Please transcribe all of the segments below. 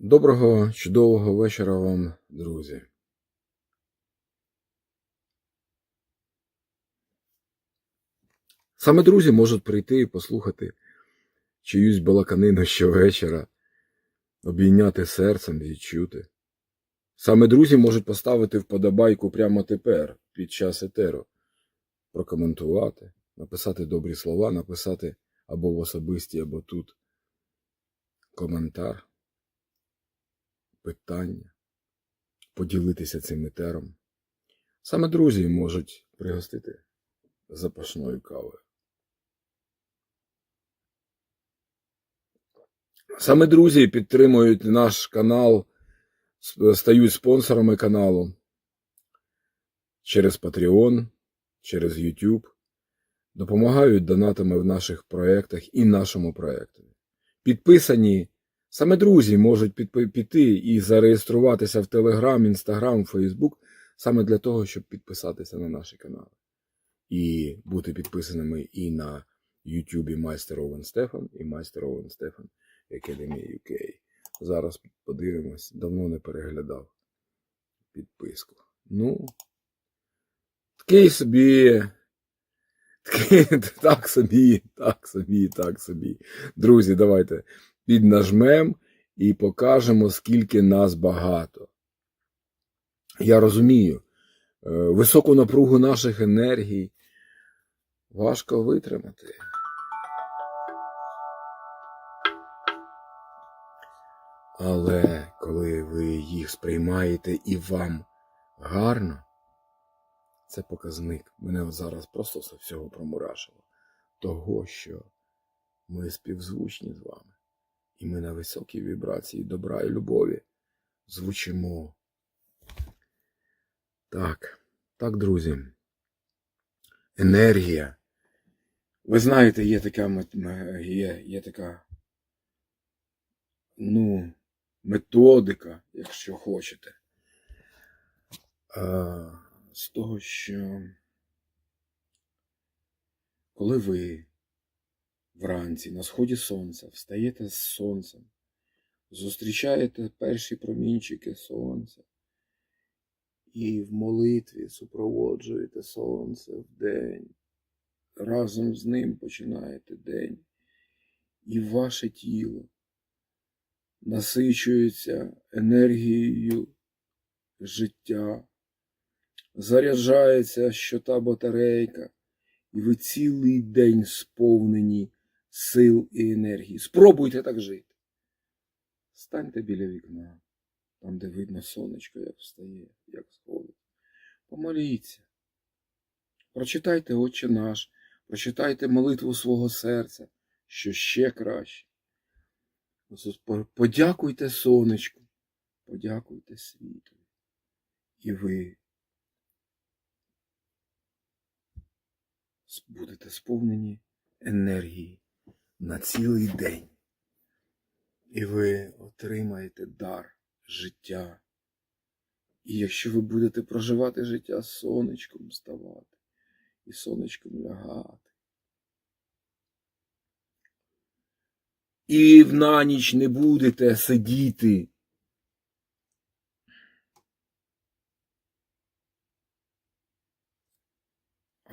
Доброго, чудового вечора вам, друзі. Саме друзі можуть прийти і послухати чиюсь балаканину щовечора, обійняти серцем, відчути. Саме друзі можуть поставити вподобайку прямо тепер, під час етеру, прокоментувати, написати добрі слова, написати або в особисті, або тут коментар питання, поділитися цим етером. Саме друзі можуть пригостити запашною кавою. Саме друзі підтримують наш канал, стають спонсорами каналу через Patreon, через YouTube, допомагають донатами в наших проєктах і нашому проєкту. Підписані Саме друзі можуть піти і зареєструватися в Телеграм, Інстаграм, Фейсбук саме для того, щоб підписатися на наші канали. І бути підписаними і на Ютубі Майстер Овен Стефан і Майстер Овен Стефан Academy UK. Зараз подивимось, давно не переглядав підписку. Ну, такий собі. Так собі, так собі, так собі. Друзі, давайте піднажмем і покажемо, скільки нас багато. Я розумію, е, високу напругу наших енергій важко витримати. Але коли ви їх сприймаєте і вам гарно, це показник. Мене зараз просто з всього промурашило. Того, що ми співзвучні з вами. І ми на високій вібрації добра і любові звучимо. Так, так, друзі. Енергія. Ви знаєте, є така є, є така, ну, методика, якщо хочете. З того, що коли ви Вранці на сході сонця встаєте з сонцем, зустрічаєте перші промінчики сонця і в молитві супроводжуєте сонце в день. Разом з ним починаєте день, і ваше тіло насичується енергією життя, заряджається щота батарейка, і ви цілий день сповнені сил і енергії. Спробуйте так жити. Станьте біля вікна, там, де видно сонечко, як встає, як сходить. Помоліться. Прочитайте Отче наш, прочитайте молитву свого серця, що ще краще. Подякуйте сонечку, подякуйте світу. І ви будете сповнені енергії на цілий день. І ви отримаєте дар життя. І якщо ви будете проживати життя сонечком ставати і сонечком лягати. І в на ніч не будете сидіти.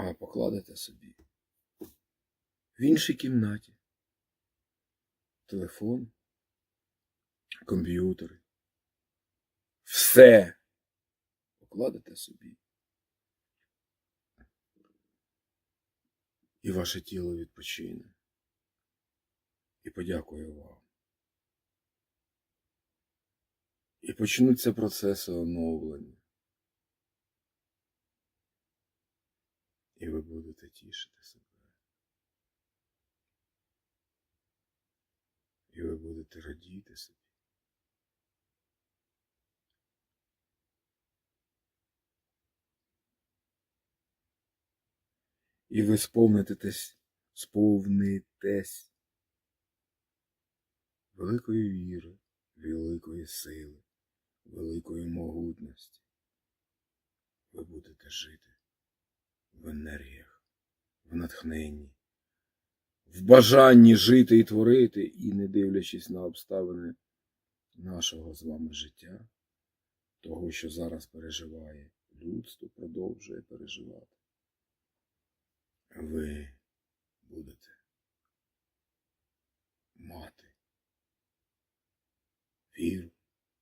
А покладете собі в іншій кімнаті телефон, комп'ютери. Все покладете собі. І ваше тіло відпочине. І подякує вам. І почнуться процеси оновлення. І ви будете тішити себе. і ви будете радіти собі. І ви сповнитесь, сповнитесь великої віри, великої сили, великої могутності. Ви будете жити в енергіях, в натхненні в бажанні жити і творити, і не дивлячись на обставини нашого з вами життя, того, що зараз переживає людство, продовжує переживати, ви будете мати віру,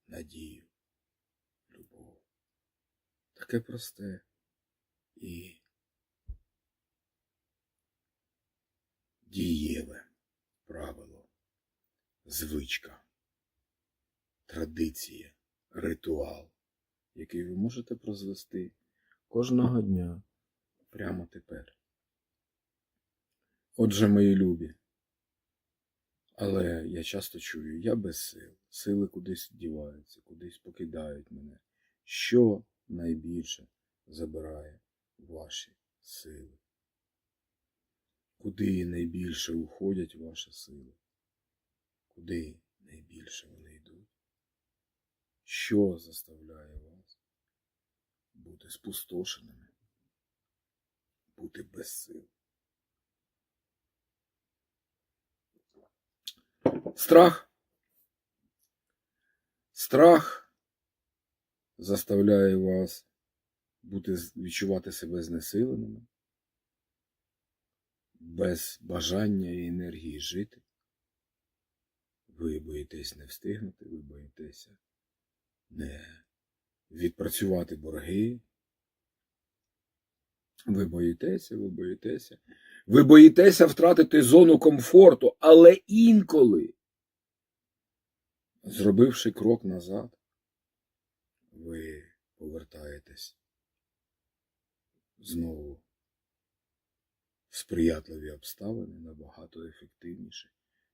надію, любов. Таке просте і дієве правило, звичка, традиція, ритуал, який ви можете прозвести кожного дня прямо тепер. Отже, мої любі, але я часто чую, я без сил, сили кудись діваються, кудись покидають мене. Що найбільше забирає ваші сили? Куди найбільше уходять ваші сили? Куди найбільше вони йдуть? Що заставляє вас бути спустошеними, бути без сил? Страх. Страх заставляє вас бути, відчувати себе знесиленими, без бажання і енергії жити. Ви боїтесь не встигнути, ви боїтеся не відпрацювати борги. Ви боїтеся, ви боїтеся. Ви боїтеся втратити зону комфорту, але інколи, зробивши крок назад, ви повертаєтесь знову сприятливі обставини набагато ефективніше,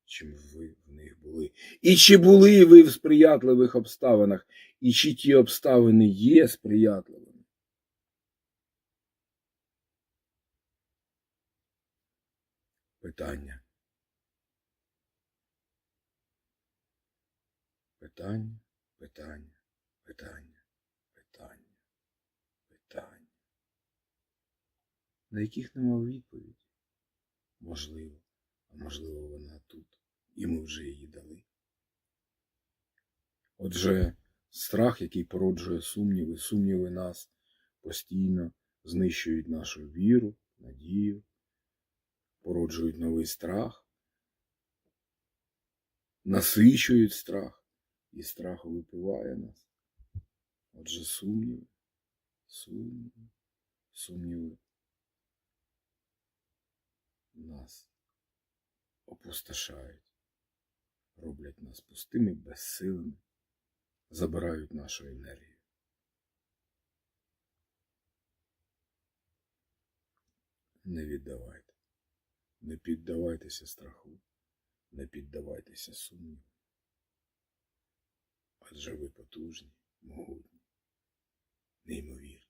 чим ви в них були. І чи були ви в сприятливих обставинах, і чи ті обставини є сприятливими? Питання. Питання, питання, питання, питання, на яких нема відповіді. Можливо, а можливо, вона тут, і ми вже її дали. Отже, страх, який породжує сумніви, сумніви нас постійно знищують нашу віру, надію, породжують новий страх, насичують страх, і страх випиває нас. Отже, сумніви, сумніви, сумніви нас опустошають, роблять нас пустими, безсилими, забирають нашу енергію. Не віддавайте, не піддавайтеся страху, не піддавайтеся сумніву. Адже ви потужні, могутні, неймовірні.